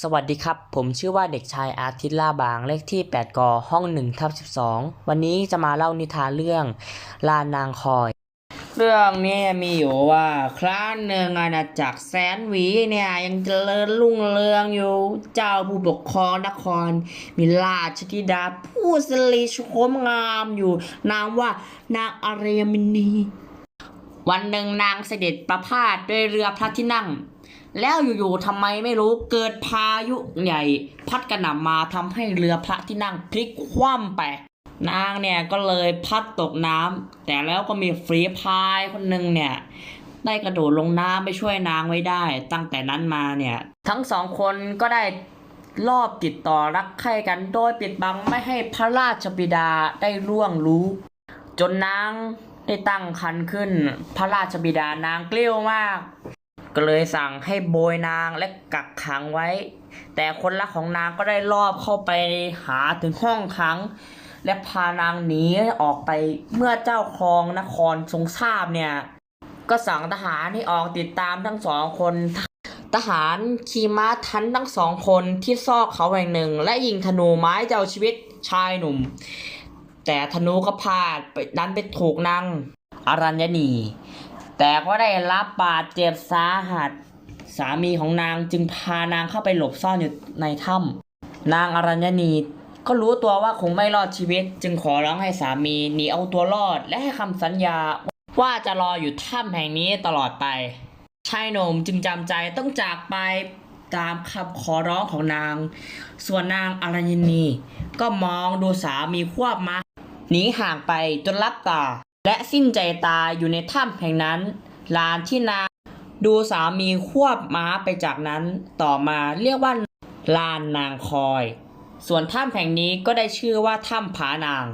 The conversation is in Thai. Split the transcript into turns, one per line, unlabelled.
สวัสดีครับ ผมชื่อว่าเด็กชายอาทิตย์ล่าบางเลขที่ 8กห้อง1ทับ12 วันนี้จะมาเล่านิทานเรื่อง ลานางคอย เรื่องนี้มีอยู่ว่าครั้งหนึ่งอาณาจักรแสนหวีเนี่ยยังเจริญรุ่งเรืองอยู่ เจ้าผู้ปกครองนคร มีราชธิดาผู้สลีโฉมงามอยู่ นามว่านางอารยมินี วันหนึ่งนางเสด็จประพาสด้วยเรือพระที่นั่ง แล้วอยู่ๆทำไมไม่รู้เกิดพายุใหญ่ พัดกระหน่ำมาทำให้เรือพระที่นั่งพลิกคว่ำไปนางเนี่ยก็เลยพัดตกน้ำแต่แล้วก็มีฟรีพายคนหนึ่งเนี่ยได้กระโดดลงน้ำไปช่วยนางไว้ได้ ตั้งแต่นั้นมาเนี่ยทั้งสองคนก็ได้รอบติดต่อรักใคร่กันโดยปิดบังไม่ให้พระราชบิดาได้ร่วงรู้ จนนางได้ตั้งคันขึ้น พระราชบิดานางเกลี้ยวมาก ก็เลยสั่งให้โบยนางและกักขังไว้ แต่คนรักของนางก็ได้ลอบเข้าไปหาถึงห้องขัง และพานางหนีออกไปเมื่อเจ้าครองนครทรงทราบเนี่ย ก็สั่งทหารให้ออกติดตามทั้งสองคนทหารขี่ม้าทันทั้งสองคนที่ซอกเขาแห่งหนึ่ง และยิงธนูไม้เจ้าชีวิตชายหนุ่ม แต่ธนูก็พลาดไปดันไปถูกนางอรัญญนี แต่ก็ได้รับบาดเจ็บสาหัส สามีของนางจึงพานางเข้าไปหลบซ่อนอยู่ในถ้ำนางอรัญญนีก็รู้ตัวว่าคงไม่รอดชีวิต จึงขอร้องให้สามีหนีเอาตัวรอด และให้คำสัญญาว่าจะรออยู่ถ้ำแห่งนี้ตลอดไปชายหนุ่มจึงจำใจต้องจากไปตามคำขอร้องของนาง ส่วนนางอรัญญนีก็มองดูสามีควบมาหนีห่างไปจนลับตา และสิ้นใจตายอยู่ในถ้ำแห่งนั้น ลานที่นางดูสามีควบม้าไปจากนั้น ต่อมาเรียกว่าลานนางคอย ส่วนถ้ำแห่งนี้ก็ได้ชื่อว่าถ้ำผานาง